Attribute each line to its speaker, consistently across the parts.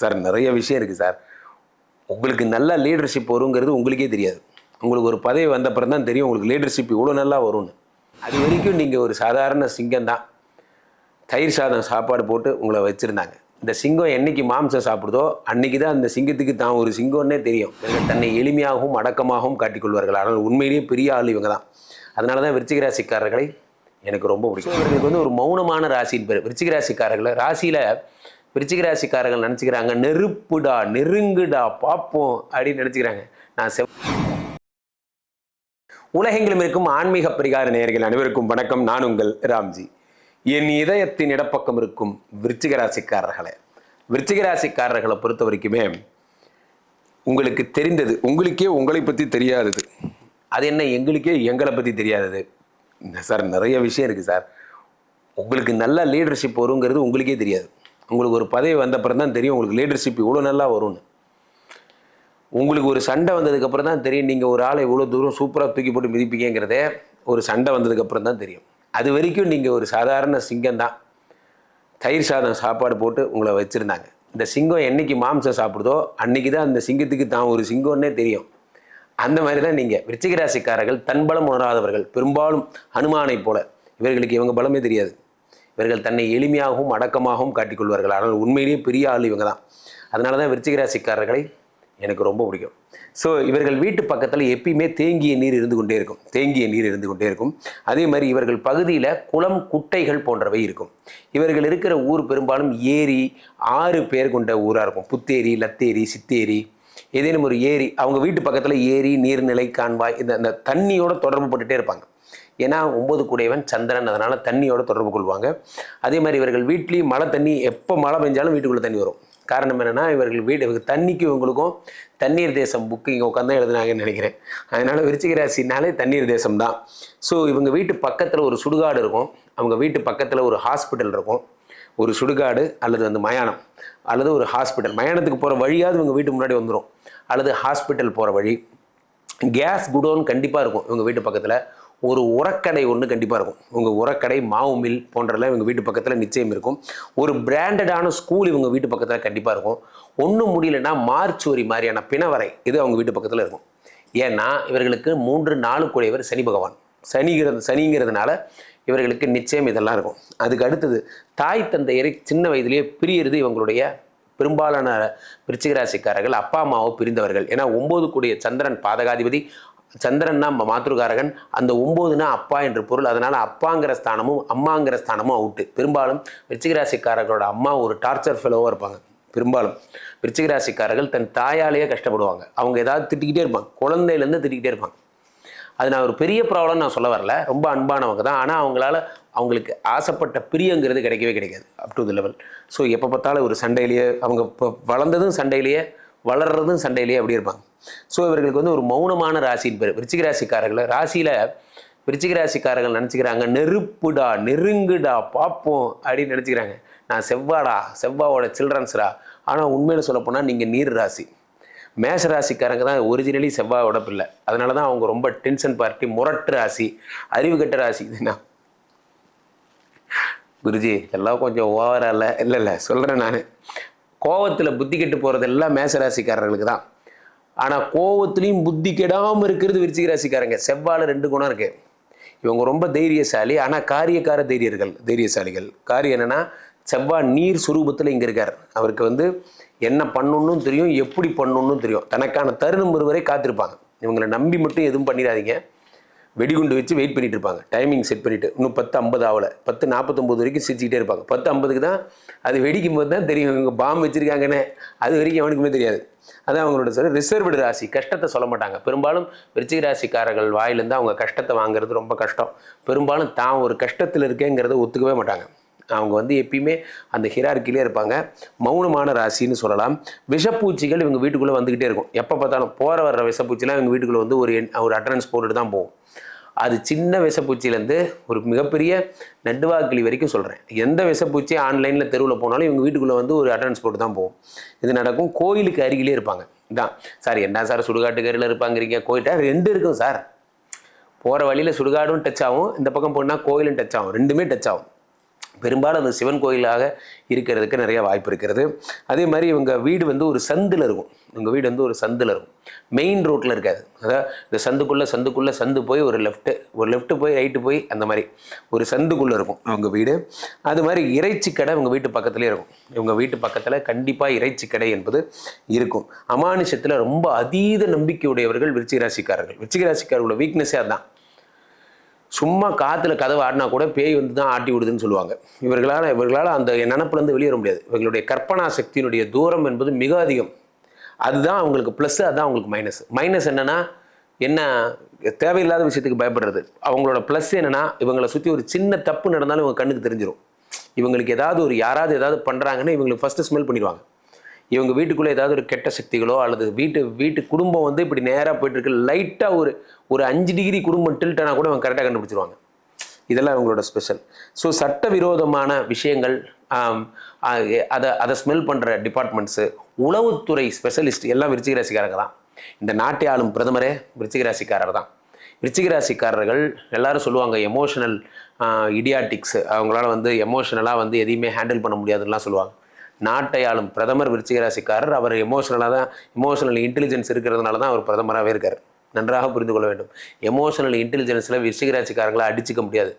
Speaker 1: Sir நிறைய விஷயம் இருக்குது சார். உங்களுக்கு நல்ல லீடர்ஷிப் வருங்கிறது உங்களுக்கே தெரியாது. உங்களுக்கு ஒரு பதவி வந்த அப்புறம் தான் தெரியும் உங்களுக்கு லீடர்ஷிப் இவ்வளோ நல்லா வரும்னு. அது வரைக்கும் நீங்கள் ஒரு சாதாரண சிங்கம் தான். தயிர் சாதம் சாப்பாடு போட்டு உங்களை வச்சுருந்தாங்க. இந்த சிங்கம் என்றைக்கு மாம்சம் சாப்பிடுதோ அன்றைக்கி தான் அந்த சிங்கத்துக்கு தான் ஒரு சிங்கம்னே தெரியும். தன்னை எளிமையாகவும் அடக்கமாகவும் காட்டிக்கொள்வார்கள் ஆனால் உண்மையிலேயே பெரிய ஆள் இவங்க தான். அதனால தான் விருச்சிக ராசிக்காரர்களை எனக்கு ரொம்ப பிடிக்கும். இவர்களுக்கு வந்து ஒரு மௌனமான ராசின்னு பேர். விருச்சிக ராசிக்காரர்களை ராசியில் விருச்சிக ராசிக்காரர்கள் நினச்சிக்கிறாங்க நெருப்புடா நெருங்குடா பார்ப்போம் அப்படின்னு நினச்சிக்கிறாங்க. நான் செவ் உலகெங்கிலும் இருக்கும் ஆன்மீக பரிகார நேயர்கள் அனைவருக்கும் வணக்கம். நான் உங்கள் ராம்ஜி. என் இதயத்தின் இடப்பக்கம் இருக்கும் விருச்சிக ராசிக்காரர்களே. விருச்சிக ராசிக்காரர்களை பொறுத்த வரைக்குமே உங்களுக்கு தெரிந்தது உங்களுக்கே உங்களை பற்றி தெரியாதது. அது என்ன எங்களுக்கே எங்களை பற்றி தெரியாதது? சார் நிறைய விஷயம் இருக்குது சார். உங்களுக்கு நல்ல லீடர்ஷிப் வருங்கிறது உங்களுக்கே தெரியாது. உங்களுக்கு ஒரு பதவி வந்த அப்புறம் தான் தெரியும் உங்களுக்கு லீடர்ஷிப் இவ்வளோ நல்லா வரும்னு. உங்களுக்கு ஒரு சண்டை வந்ததுக்கப்புறம் தான் தெரியும் நீங்கள் ஒரு ஆளை இவ்வளோ தூரம் சூப்பராக தூக்கி போட்டு மிதிப்பீங்கிறதே ஒரு சண்டை வந்ததுக்கப்புறம் தான் தெரியும். அது வரைக்கும் நீங்கள் ஒரு சாதாரண சிங்கம் தான். தயிர் சாதம் சாப்பாடு போட்டு உங்களை வச்சுருந்தாங்க. இந்த சிங்கம் என்றைக்கு மாம்சம் சாப்பிடுதோ அன்னைக்கு தான் அந்த சிங்கத்துக்கு தான் ஒரு சிங்கம்னே தெரியும். அந்த மாதிரி தான் நீங்கள் விருச்சிகராசிக்காரர்கள் தன்பலம் உணராதவர்கள். பெரும்பாலும் ஹனுமானைப் போல. இவர்களுக்கு இவங்க பலமே தெரியாது. இவர்கள் தன்னை எளிமையாகவும் அடக்கமாகவும் காட்டிக்கொள்வார்கள் ஆனால் உண்மையிலேயே பெரிய ஆள் இவங்க தான் அதனால தான் விருச்சிக ராசிக்காரர்களை எனக்கு ரொம்ப பிடிக்கும். ஸோ இவர்கள் வீட்டு பக்கத்தில் எப்பயுமே தேங்கிய நீர் இருந்து கொண்டே இருக்கும். தேங்கிய நீர் இருந்து கொண்டே இருக்கும். அதே மாதிரி இவர்கள் பகுதியில் குளம் குட்டைகள் போன்றவை இருக்கும். இவர்கள் இருக்கிற ஊர் பெரும்பாலும் ஏரி ஆறு பேர் கொண்ட ஊராக இருக்கும். புத்தேரி லத்தேரி சித்தேரி ஏதேனும் ஒரு ஏரி. அவங்க வீட்டு பக்கத்தில் ஏரி நீர்நிலை கான்வாய் இந்த அந்த தண்ணியோட தொடர்பு போட்டுகிட்டே இருப்பாங்க. ஏன்னா ஒம்பது கூடையவன் சந்திரன் அதனால் தண்ணியோட தொடர்பு கொள்வாங்க. அதே மாதிரி இவர்கள் வீட்லேயும் மழை தண்ணி எப்போ மழை பெஞ்சாலும் வீட்டுக்குள்ளே தண்ணி வரும். காரணம் என்னென்னா இவர்கள் வீடு இவங்க தண்ணிக்கு இவங்களுக்கும் தண்ணீர் தேசம் புக்கு இங்கே உட்காந்து எழுதுனாங்கன்னு நினைக்கிறேன். அதனால் விருச்சிக ராசினாலே தண்ணீர் தேசம் தான். ஸோ இவங்க வீட்டு பக்கத்தில் ஒரு சுடுகாடு இருக்கும். அவங்க வீட்டு பக்கத்தில் ஒரு ஹாஸ்பிட்டல் இருக்கும். ஒரு சுடுகாடு அல்லது வந்து மயானம் அல்லது ஒரு ஹாஸ்பிட்டல் மயானத்துக்கு போகிற வழியாவது இவங்க வீட்டு முன்னாடி வந்துடும் அல்லது ஹாஸ்பிட்டல் போகிற வழி. கேஸ் குடோன் கண்டிப்பாக இருக்கும் இவங்க வீட்டு பக்கத்தில். ஒரு உரக்கடை ஒன்று கண்டிப்பாக இருக்கும். உங்கள் உரக்கடை மாவு மில் போன்றெல்லாம் இவங்க வீட்டு பக்கத்தில் நிச்சயம் இருக்கும். ஒரு பிராண்டடான ஸ்கூல் இவங்க வீட்டு பக்கத்தில் கண்டிப்பாக இருக்கும். ஒன்றும் முடியலன்னா மார்ச்சுவரி மாதிரியான பிணவரை இது அவங்க வீட்டு பக்கத்தில் இருக்கும். ஏன்னா இவர்களுக்கு மூன்று நாலு கூடியவர் சனி பகவான். சனிங்கிறது சனிங்கிறதுனால இவர்களுக்கு நிச்சயம் இதெல்லாம் இருக்கும். அதுக்கு அடுத்தது தாய் தந்தையரை சின்ன வயதிலேயே பிரியறது இவங்களுடைய பெரும்பாலான விருச்சிகராசிக்காரர்கள் அப்பா அம்மாவோ பிரிந்தவர்கள். ஏன்னா ஒம்பது கூடிய சந்திரன் பாதகாதிபதி சந்திரன்னா ம- மாத்ருகாரகன். அந்த ஒம்போதுனா அப்பா என்று பொருள். அதனால் அப்பாங்கிற ஸ்தானமும் அம்மாங்கிற ஸ்தானமும் அவுட்டு. பெரும்பாலும் விருச்சிகராசிக்காரர்களோட அம்மா ஒரு டார்ச்சர் ஃபெலோவாக இருப்பாங்க. பெரும்பாலும் விருச்சிகராசிக்காரர்கள் தன் தாயாலேயே கஷ்டப்படுவாங்க. அவங்க ஏதாவது திட்டிக்கிட்டே இருப்பாங்க. குழந்தையிலேருந்து திட்டிக்கிட்டே இருப்பாங்க. அது நான் ஒரு பெரிய ப்ராப்ளம் நான் சொல்ல வரல. ரொம்ப அன்பானவங்க தான். ஆனால் அவங்களால அவங்களுக்கு ஆசைப்பட்ட பிரியங்கிறது கிடைக்கவே கிடைக்காது. Up to the level so எப்போ பார்த்தாலும் ஒரு சண்டையிலேயே அவங்க இப்போ வளர்ந்ததும் சண்டையிலேயே வளர்றதும் சண்டையிலேயே அப்படி இருப்பாங்க. ஸோ இவர்களுக்கு வந்து ஒரு மௌனமான ராசின்னு பேர் விருச்சிக ராசிக்காரர்கள் ராசியில் விருச்சிக ராசிக்காரர்கள் நினச்சிக்கிறாங்க நெருப்புடா நெருங்குடா பார்ப்போம் அப்படின்னு நினச்சிக்கிறாங்க. நான் செவ்வாடா செவ்வாவோட சில்ட்ரன்ஸ்டா ஆனால் உண்மையில சொல்லப்போனால் நீங்கள் நீர் ராசி. மேஷ ராசிக்காரங்க தான் ஒரிஜினலி செவ்வாயோட பிள்ளை. அதனால தான் அவங்க ரொம்ப டென்ஷன் பார்ட்டி முரட்டு ராசி அறிவு கட்ட ராசி. இதுனா குருஜி எல்லாம் கொஞ்சம் ஓவராக இல்லை? இல்லை இல்லை சொல்கிறேன் நான். கோவத்தில் புத்தி கெட்டு போகிறதெல்லாம் எல்லாம் ராசிக்காரர்களுக்கு தான். ஆனால் கோவத்துலேயும் புத்தி கெடாமல் இருக்கிறது விருச்சிக ராசிக்காரங்க செவ்வாழை ரெண்டு குணம் இருக்குது இவங்க ரொம்ப தைரியசாலி ஆனால் காரியக்கார தைரியர்கள் தைரியசாலிகள். காரியம் என்னென்னா செவ்வாய் நீர் சுரூபத்தில் இங்கே இருக்கார். அவருக்கு வந்து என்ன பண்ணணும்னு தெரியும் எப்படி பண்ணணும்னு தெரியும். தனக்கான தருணம் ஒருவரை காத்திருப்பாங்க. இவங்களை நம்பி மட்டும் எதுவும் பண்ணிடாதீங்க. வெடிகுண்டு வச்சு வெயிட் பண்ணிட்டு இருப்பாங்க டைமிங் செட் பண்ணிட்டு. இன்னும் பத்து ஐம்பது ஆகலை பத்து நாற்பத்தொம்பது வரைக்கும் சிரிச்சுக்கிட்டே இருப்பாங்க. பத்து ஐம்பதுக்கு தான் அது வெடிக்கும் போது தான் தெரியும். இவங்க பாம்பு வச்சிருக்காங்கன்னு. அது வரைக்கும் அவனுக்குமே தெரியாது. அதான் அவங்களோட சொல்ல ரிசர்வ்டு ராசி. கஷ்டத்தை சொல்ல மாட்டாங்க. பெரும்பாலும் விருச்சிக ராசிக்காரர்கள் வாயிலேருந்து அவங்க கஷ்டத்தை வாங்குறது ரொம்ப கஷ்டம். பெரும்பாலும் தான் ஒரு கஷ்டத்தில் இருக்கேங்கிறத ஒத்துக்கவே மாட்டாங்க. அவங்க வந்து எப்பயுமே அந்த ஹிரார்க்கிலே இருப்பாங்க. மௌனமான ராசின்னு சொல்லலாம். விஷப்பூச்சிகள் இவங்க வீட்டுக்குள்ளே வந்துக்கிட்டே இருக்கும். எப்போ பார்த்தாலும் போகிற வர்ற விஷப்பூச்சிலாம் இவங்க வீட்டுக்குள்ளே வந்து ஒரு ஒரு அட்டனன்ஸ் போட்டுட்டு தான் போகும். அது சின்ன விஷப்பூச்சியிலேருந்து ஒரு மிகப்பெரிய நெடுவாக்கிளி வரைக்கும் சொல்கிறேன் எந்த விஷப்பூச்சி ஆன்லைனில் தெருவில் போனாலும் இவங்க வீட்டுக்குள்ளே வந்து ஒரு அட்டன்ஸ் போட்டு தான் போகும். இது நடக்கும் கோயிலுக்கு அருகிலே இருப்பாங்க. இதான். சார் என்ன சார் சுடுகாட்டுக்கரையில் இருப்பாங்கிறீங்க? கோயிட்டா ரெண்டு இருக்கும் சார். போகிற வழியில் சுடுகாடும் டச் ஆகும். இந்த பக்கம் போனால் கோயிலும் டச் ஆகும். ரெண்டுமே டச் ஆகும். பெரும்பாலும் அந்த சிவன் கோயிலாக இருக்கிறதுக்கு நிறைய வாய்ப்பு இருக்கிறது. அதே மாதிரி இவங்க வீடு வந்து ஒரு சந்தில் இருக்கும். இவங்க வீடு வந்து ஒரு சந்தில் இருக்கும். மெயின் ரோட்டில் இருக்காது. அதாவது இந்த சந்துக்குள்ளே சந்துக்குள்ளே சந்து போய் ஒரு லெஃப்ட்டு ஒரு லெஃப்ட்டு போய் ரைட்டு போய் அந்த மாதிரி ஒரு சந்துக்குள்ளே இருக்கும் அவங்க வீடு. அது மாதிரி இறைச்சி கடை இவங்க வீட்டு பக்கத்துலேயே இருக்கும். இவங்க வீட்டு பக்கத்தில் கண்டிப்பாக இறைச்சி கடை என்பது இருக்கும். அமானுஷத்தில் ரொம்ப அதீத நம்பிக்கையுடையவர்கள் விருச்சிகராசிக்காரர்கள். ராசிக்காரர்கள் வீக்னஸே அதுதான் சும்மா காற்றுல கதவை ஆடினா கூட பேய் வந்து தான் ஆட்டி விடுதுன்னு சொல்லுவாங்க. இவர்களால் இவர்களால் அந்த நினப்புலேருந்து வெளியேற முடியாது. இவர்களுடைய கற்பனா சக்தியினுடைய தூரம் என்பது மிக அதிகம். அதுதான் அவங்களுக்கு ப்ளஸ் அதுதான் அவங்களுக்கு மைனஸ் மைனஸ் என்னென்னா என்ன தேவையில்லாத விஷயத்துக்கு பயப்படுறது. அவங்களோட ப்ளஸ் என்னென்னா இவங்களை சுற்றி ஒரு சின்ன தப்பு நடந்தாலும் இவங்க கண்ணுக்கு தெரிஞ்சிடும் இவங்களுக்கு ஏதாவது ஒரு யாராவது ஏதாவது பண்ணுறாங்கன்னு இவங்களுக்கு ஃபஸ்ட்டு ஸ்மெல் பண்ணிடுவாங்க. இவங்க வீட்டுக்குள்ளே ஏதாவது ஒரு கெட்ட சக்திகளோ அல்லது வீட்டு வீட்டு குடும்பம் வந்து இப்படி நேராக போயிட்டு இருக்கு லைட்டாக ஒரு ஒரு அஞ்சு டிகிரி குடும்பம் டில்ட்டனா கூட அவங்க கரெக்டாக கண்டுபிடிச்சிருவாங்க. இதெல்லாம் அவங்களோட ஸ்பெஷல் ஸோ சட்டவிரோதமான விஷயங்கள் அதை அதை ஸ்மெல் பண்ணுற டிபார்ட்மெண்ட்ஸு உளவுத்துறை ஸ்பெஷலிஸ்ட் எல்லாம் விருச்சிக ராசிக்காரங்க தான். இந்த நாட்டை ஆளும் பிரதமரே விருச்சிக ராசிக்காரர் தான். விருச்சிக ராசிக்காரர்கள் எல்லாரும் சொல்லுவாங்க எமோஷனல் இடியாட்டிக்ஸ் அவங்களால வந்து எமோஷனலாக வந்து எதையுமே ஹேண்டில் பண்ண முடியாதுலாம் சொல்லுவாங்க. நாட்டை ஆளும் பிரதமர் விருச்சிகராசிக்காரர். அவர் எமோஷனலாக தான் எமோஷனல் இன்டெலிஜென்ஸ் இருக்கிறதுனால தான் அவர் பிரதமராகவே இருக்கார். நன்றாக புரிந்து கொள்ள வேண்டும். எமோஷனல் இன்டெலிஜென்ஸில் விருச்சிக அடிச்சிக்க அடிச்சுக்க முடியாது.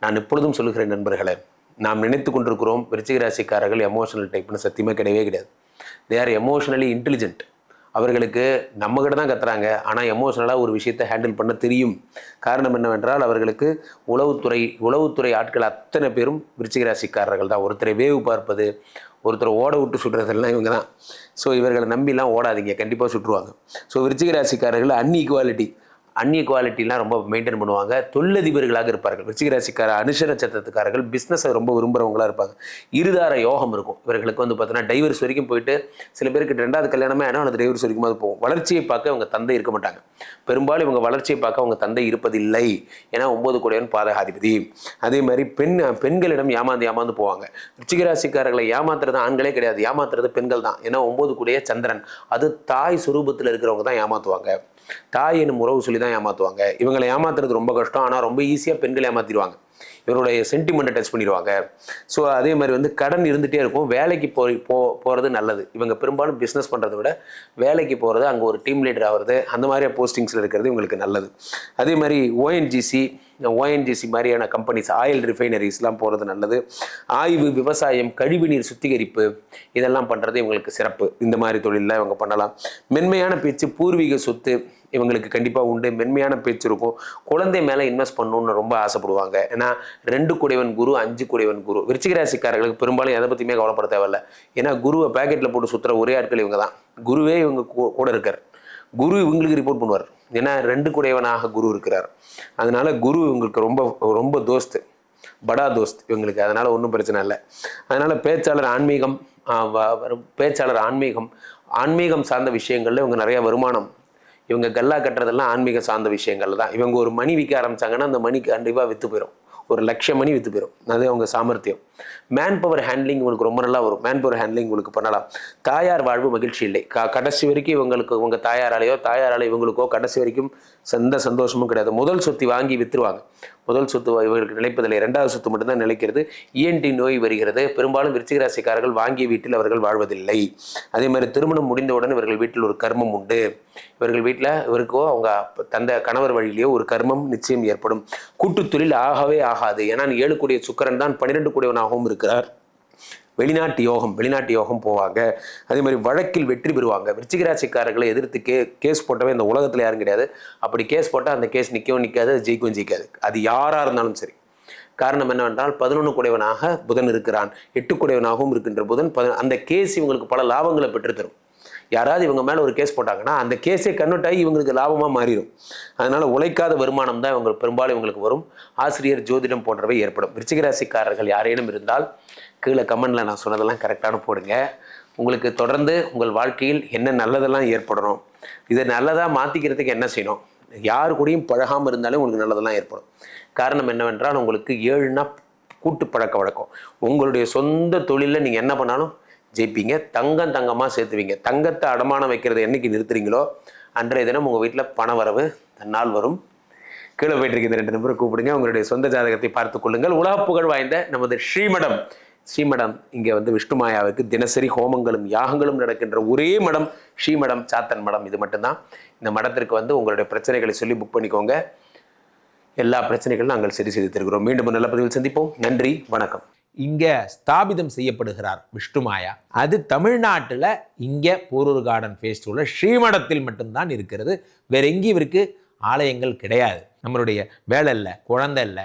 Speaker 1: நான் எப்பொழுதும் சொல்லுகிறேன் நண்பர்களே நாம் நினைத்து கொண்டிருக்கிறோம் விருச்சிகராசிக்காரர்கள் எமோஷனல் டைப்னு சத்தியமே கிடையவே கிடையாது. தே ஆர் எமோஷனலி இன்டெலிஜென்ட் அவர்களுக்கு நம்மகிட்ட தான் கத்துறாங்க. ஆனால் எமோஷனலாக ஒரு விஷயத்தை ஹேண்டில் பண்ண தெரியும். காரணம் என்னவென்றால் அவர்களுக்கு உளவுத்துறை உளவுத்துறை ஆட்கள் அத்தனை பேரும் விருச்சிகராசிக்காரர்கள் தான். ஒருத்தரை வேவு பார்ப்பது ஒருத்தரை ஓட விட்டு சுடுறதெல்லாம் இவங்க தான். ஸோ இவர்களை நம்பிலாம் ஓடாதீங்க. கண்டிப்பாக சுட்டுருவாங்க ஸோ விருச்சிக ராசிக்காரர்கள் அந்நிய குவாலிட்டிலாம் ரொம்ப மெயின்டைன் பண்ணுவாங்க. தொழிலதிபர்களாக இருப்பார்கள். ரிச்சிகராசிக்கார அனுஷ நட்சத்திரத்துக்காரர்கள் பிஸ்னஸை ரொம்ப விரும்புகிறவங்களாக இருப்பாங்க. இருதார யோகம் இருக்கும். இவர்களுக்கு வந்து பார்த்தீங்கன்னா டைவர்ஸ் வரைக்கும் போயிட்டு சில பேருக்கு ரெண்டாவது கல்யாணமே ஆனால் அந்த டைவர்ஸ் வரைக்கும் அது போகும். வளர்ச்சியை பார்க்க அவங்க தந்தை இருக்க மாட்டாங்க. பெரும்பாலும் இவங்க வளர்ச்சியை பார்க்க அவங்க தந்தை இருப்பதில்லை. ஏன்னா ஒம்பது கூடையன் பாதகாதிபதி. அதே மாதிரி பெண் பெண்களிடம் ஏமாந்து ஏமாந்து போவாங்க. ரிச்சிகராசிக்காரர்களை ஏமாத்துறது ஆண்களே கிடையாது. ஏமாத்துறது பெண்கள் தான். ஏன்னா ஒம்பது கூடைய சந்திரன். அது தாய் சுரூபத்தில் இருக்கிறவங்க தான் ஏமாத்துவாங்க. தாய் என்னும் உறவு சொல்லி தான் ஏமாற்றுவாங்க இவங்களை ஏமாத்துறது ரொம்ப கஷ்டம். ஆனால் ரொம்ப ஈஸியாக பெண்கள் ஏமாத்திடுவாங்க. இவருடைய சென்டிமெண்ட்டை டச் பண்ணிடுவாங்க. ஸோ அதே மாதிரி வந்து கடன் இருந்துகிட்டே இருக்கும். வேலைக்கு போய் போ போகிறது நல்லது. இவங்க பெரும்பாலும் பிஸ்னஸ் பண்ணுறதை விட வேலைக்கு போகிறது அங்கே ஒரு டீம் லீடர் ஆகிறது அந்த மாதிரி போஸ்டிங்ஸில் இருக்கிறது இவங்களுக்கு நல்லது. அதே மாதிரி ஓஎன்ஜிசி இந்த ஓஎன்ஜிசி மாதிரியான கம்பெனிஸ் ஆயில் ரிஃபைனரிஸ்லாம் போகிறது நல்லது. ஆய்வு விவசாயம் கழிவுநீர் சுத்திகரிப்பு இதெல்லாம் பண்ணுறது இவங்களுக்கு சிறப்பு. இந்த மாதிரி தொழிலெலாம் இவங்க பண்ணலாம். மென்மையான பேச்சு பூர்வீக சொத்து இவங்களுக்கு கண்டிப்பாக உண்டு. மென்மையான பேச்சு இருக்கும். குழந்தை மேலே இன்வெஸ்ட் பண்ணணும்னு ரொம்ப ஆசைப்படுவாங்க. ஏன்னா ரெண்டு குடைவன் குரு அஞ்சு குடைவன் குரு. விருச்சிக ராசிக்காரர்களுக்கு பெரும்பாலும் எதை பற்றியுமே கவலைப்பட தேவையில்ல. ஏன்னா குருவை பேக்கெட்டில் போட்டு சுற்றுற ஒரே ஆட்கள் இவங்க தான் குருவே இவங்க கூ- கூட இருக்கார். குரு இவங்களுக்கு ரிப்போர்ட் பண்ணுவார். ஏன்னா ரெண்டு குடையவனாக குரு இருக்கிறார். அதனால குரு இவங்களுக்கு ரொம்ப ரொம்ப தோஸ்து. படா தோஸ்த் இவங்களுக்கு. அதனால் ஒன்றும் பிரச்சனை இல்லை. அதனால் பேச்சாளர் ஆன்மீகம் பேச்சாளர் ஆன்மீகம் ஆன்மீகம் சார்ந்த விஷயங்களில் இவங்க நிறையா வருமானம். இவங்க கல்லா கட்டுறதெல்லாம் ஆன்மீகம் சார்ந்த விஷயங்கள் தான். இவங்க ஒரு மணி விற்க ஆரம்பிச்சாங்கன்னா அந்த மணி கண்டிப்பாக விற்று போயிடும் ஒரு லட்சம் மணி விற்று போயிடும் அது அவங்க சாமர்த்தியம். மேன் பவர் ஹேண்ட்லிங் உங்களுக்கு ரொம்ப நல்லா வரும். மேன் பவர் ஹேண்ட்லிங் உங்களுக்கு பண்ணலாம். தாயார் வாழ்வு மகிழ்ச்சி இல்லை. க கடைசி வரைக்கும் இவங்களுக்கு உங்கள் தாயாராலேயோ தாயாராலே இவங்களுக்கோ கடைசி வரைக்கும் எந்த சந்தோஷமும் கிடையாது. முதல் சொத்தி வாங்கி விற்றுருவாங்க முதல் சொத்து இவர்களுக்கு நிலைப்பதில்லை. இரண்டாவது சொத்து மட்டும்தான் நிலைக்கிறது. இஎன்டி நோய் வருகிறது. பெரும்பாலும் விருச்சிக ராசிக்காரர்கள் வாங்கிய வீட்டில் அவர்கள் வாழ்வதில்லை. அதே மாதிரி திருமணம் முடிந்தவுடன் இவர்கள் வீட்டில் ஒரு கர்மம் உண்டு. இவர்கள் வீட்டில் இவருக்கோ அவங்க தந்த கணவர் வழியிலேயோ ஒரு கர்மம் நிச்சயம் ஏற்படும். கூட்டுத் தொழில் ஆகவே ஆகாது. ஏன்னா ஏழு கூடிய சுக்கரன் தான் பன்னிரெண்டு கூடியவனாகவும் இருக்கிறார். வெளிநாட்டு யோகம் வெளிநாட்டு யோகம் போவாங்க. அதே மாதிரி வழக்கில் வெற்றி பெறுவாங்க. விருச்சிகராசிக்காரர்களை எதிர்த்து கே கேஸ் போட்டவே இந்த உலகத்தில் யாரும் கிடையாது. அப்படி கேஸ் போட்டால் அந்த கேஸ் நிற்கவும் நிற்காது ஜெயிக்கவும் ஜெயிக்காது. அது யாராக இருந்தாலும் சரி. காரணம் என்னவென்றால் பதினொன்று குடைவனாக புதன் இருக்கிறான். எட்டு குடைவனாகவும் இருக்கின்ற புதன் பத அந்த கேஸ் இவங்களுக்கு பல லாபங்களை பெற்றுத்தரும். யாராவது இவங்க மேலே ஒரு கேஸ் போட்டாங்கன்னா அந்த கேஸே கன்வெர்ட் ஆகி இவங்களுக்கு லாபமாக மாறிடும் அதனால் உழைக்காத வருமானம் தான் இவங்க பெரும்பாலும் இவங்களுக்கு வரும். ஆசிரியர் ஜோதிடம் போன்றவை ஏற்படும். விருச்சிகராசிக்காரர்கள் யாரேனும் இருந்தால் கீழே கமெண்டில் நான் சொன்னதெல்லாம் கரெக்டான போடுங்க. உங்களுக்கு தொடர்ந்து உங்கள் வாழ்க்கையில் என்ன நல்லதெல்லாம் ஏற்படணும். இதை நல்லதாக மாற்றிக்கிறதுக்கு என்ன செய்யணும்? யாரு கூடயும் பழகாமல் இருந்தாலும் உங்களுக்கு நல்லதெல்லாம் ஏற்படும். காரணம் என்னவென்றால் உங்களுக்கு ஏழுனா கூட்டு பழக்க வழக்கம். உங்களுடைய சொந்த தொழிலில் நீங்கள் என்ன பண்ணாலும் ஜெயிப்பீங்க. தங்கம் தங்கமாக சேர்த்துவீங்க. தங்கத்தை அடமானம் வைக்கிறத என்றைக்கு நிறுத்துறீங்களோ அன்றைய தினம் உங்கள் வீட்டில் பண வரவு தன்னால் வரும். கீழே போயிட்டு இந்த ரெண்டு நம்பரை கூப்பிடுங்க. உங்களுடைய சொந்த ஜாதகத்தை பார்த்துக் கொள்ளுங்கள். உலக புகழ் வாய்ந்த நமது ஸ்ரீமடம் ஸ்ரீமடம் இங்கே வந்து விஷ்ணுமாயாவுக்கு தினசரி ஹோமங்களும் யாகங்களும் நடக்கின்ற ஒரே மடம் ஸ்ரீமடம் சாத்தன் மடம். இது மட்டும்தான். இந்த மடத்திற்கு வந்து உங்களுடைய பிரச்சனைகளை சொல்லி புக் பண்ணிக்கோங்க. எல்லா பிரச்சனைகளும் நாங்கள் சரி செய்து தருகிறோம் மீண்டும் நல்ல பதிவில் சந்திப்போம். நன்றி வணக்கம்.
Speaker 2: இங்கே ஸ்தாபிதம் செய்யப்படுகிறார் விஷ்ணுமாயா. அது தமிழ்நாட்டில் இங்கே போரூர் கார்டன் ஃபேஸ்டிவலில் ஸ்ரீமடத்தில் மட்டும்தான் இருக்கிறது. வேற எங்கேயும் இவருக்கு ஆலயங்கள் கிடையாது. நம்மளுடைய வேலை இல்லை குழந்தை இல்லை